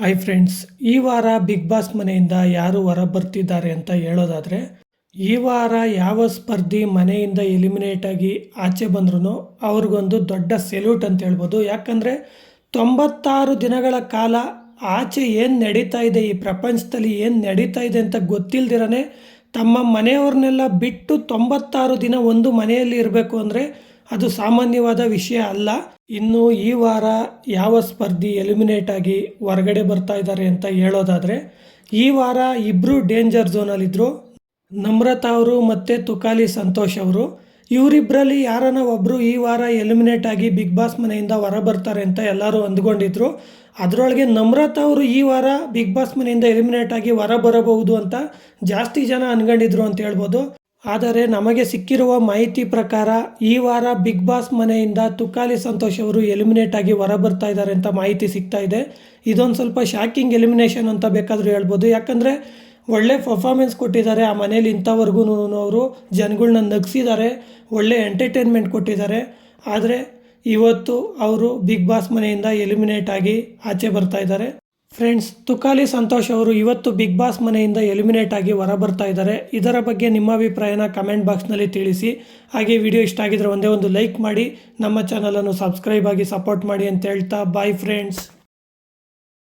Hi friends ಈ ವಾರ big boss ಮನೆಯಿಂದ ಯಾರು ಹೊರ ಬರ್ತಿದ್ದಾರೆ ಅಂತ ಹೇಳೋದಾದರೆ, ಈ ವಾರ ಯಾವ ಸ್ಪರ್ಧಿ ಮನೆಯಿಂದ ಎಲಿಮಿನೇಟ್ ಆಗಿ ಆಚೆ ಬಂದ್ರೂ ಅವ್ರಿಗೊಂದು ದೊಡ್ಡ ಸೆಲ್ಯೂಟ್ ಅಂತ ಹೇಳ್ಬೋದು. ಯಾಕಂದರೆ ತೊಂಬತ್ತಾರು ದಿನಗಳ ಕಾಲ ಆಚೆ ಏನು ನಡೀತಾ ಇದೆ, ಈ ಪ್ರಪಂಚದಲ್ಲಿ ಏನು ನಡೀತಾ ಇದೆ ಅಂತ ಗೊತ್ತಿಲ್ದಿರನೇ ತಮ್ಮ ಮನೆಯವ್ರನ್ನೆಲ್ಲ ಬಿಟ್ಟು ತೊಂಬತ್ತಾರು ದಿನ ಒಂದು ಮನೆಯಲ್ಲಿ ಇರಬೇಕು ಅಂದರೆ ಅದು ಸಾಮಾನ್ಯವಾದ ವಿಷಯ ಅಲ್ಲ. ಇನ್ನು ಈ ವಾರ ಯಾವ ಸ್ಪರ್ಧಿ ಎಲಿಮಿನೇಟ್ ಆಗಿ ಹೊರಗಡೆ ಬರ್ತಾ ಇದ್ದಾರೆ ಅಂತ ಹೇಳೋದಾದರೆ, ಈ ವಾರ ಇಬ್ಬರು ಡೇಂಜರ್ ಝೋನಲ್ಲಿದ್ದರು ನಮ್ರತಾ ಅವರು ಮತ್ತು ತುಕಾಲಿ ಸಂತೋಷ್ ಅವರು. ಇವರಿಬ್ಬರಲ್ಲಿ ಯಾರನ್ನ ಒಬ್ಬರು ಈ ವಾರ ಎಲಿಮಿನೇಟ್ ಆಗಿ ಬಿಗ್ ಬಾಸ್ ಮನೆಯಿಂದ ಹೊರ ಬರ್ತಾರೆ ಅಂತ ಎಲ್ಲರೂ ಅಂದ್ಕೊಂಡಿದ್ರು. ಅದರೊಳಗೆ ನಮ್ರತಾ ಅವರು ಈ ವಾರ ಬಿಗ್ ಬಾಸ್ ಮನೆಯಿಂದ ಎಲಿಮಿನೇಟ್ ಆಗಿ ಹೊರ ಬರಬಹುದು ಅಂತ ಜಾಸ್ತಿ ಜನ ಅನ್ಕೊಂಡಿದ್ರು ಅಂತ ಹೇಳ್ಬೋದು. ಆದರೆ ನಮಗೆ ಸಿಕ್ಕಿರುವ ಮಾಹಿತಿ ಪ್ರಕಾರ, ಈ ವಾರ ಬಿಗ್ ಬಾಸ್ ಮನೆಯಿಂದ ತುಕಾಲಿ ಸಂತೋಷ್ ಅವರು ಎಲಿಮಿನೇಟ್ ಆಗಿ ಹೊರ ಬರ್ತಾ ಇದ್ದಾರೆ ಅಂತ ಮಾಹಿತಿ ಸಿಗ್ತಾ ಇದೆ. ಇದೊಂದು ಸ್ವಲ್ಪ ಶಾಕಿಂಗ್ ಎಲಿಮಿನೇಷನ್ ಅಂತ ಬೇಕಾದರೂ ಹೇಳ್ಬೋದು. ಯಾಕಂದರೆ, ಒಳ್ಳೆ ಪರ್ಫಾರ್ಮೆನ್ಸ್ ಕೊಟ್ಟಿದ್ದಾರೆ. ಆ ಮನೇಲಿ ಇಂಥವರೆಗೂ ಅವರು ಜನಗಳನ್ನ ನಗಿಸಿದ್ದಾರೆ. ಒಳ್ಳೆ ಎಂಟರ್ಟೈನ್ಮೆಂಟ್ ಕೊಟ್ಟಿದ್ದಾರೆ. ಆದರೆ, ಇವತ್ತು ಅವರು ಬಿಗ್ ಬಾಸ್ ಮನೆಯಿಂದ ಎಲಿಮಿನೇಟ್ ಆಗಿ ಆಚೆ ಬರ್ತಾ ಇದ್ದಾರೆ. ಫ್ರೆಂಡ್ಸ್ ತುಕಾಲಿ ಸಂತೋಷ್ ಅವರು ಇವತ್ತು ಬಿಗ್ ಬಾಸ್ ಮನೆಯಿಂದ ಎಲಿಮಿನೇಟ್ ಆಗಿ ಹೊರ ಬರ್ತಾ ಇದ್ದಾರೆ. ಇದರ ಬಗ್ಗೆ ನಿಮ್ಮ ಅಭಿಪ್ರಾಯನ ಕಮೆಂಟ್ ಬಾಕ್ಸ್ನಲ್ಲಿ ತಿಳಿಸಿ. ಹಾಗೆ ವಿಡಿಯೋ ಇಷ್ಟ ಆಗಿದ್ರೆ ಒಂದೇ ಒಂದು ಲೈಕ್ ಮಾಡಿ. ನಮ್ಮ ಚಾನಲನ್ನು ಸಬ್ಸ್ಕ್ರೈಬ್ ಆಗಿ ಸಪೋರ್ಟ್ ಮಾಡಿ ಅಂತ ಹೇಳ್ತಾ ಬಾಯ್ ಫ್ರೆಂಡ್ಸ್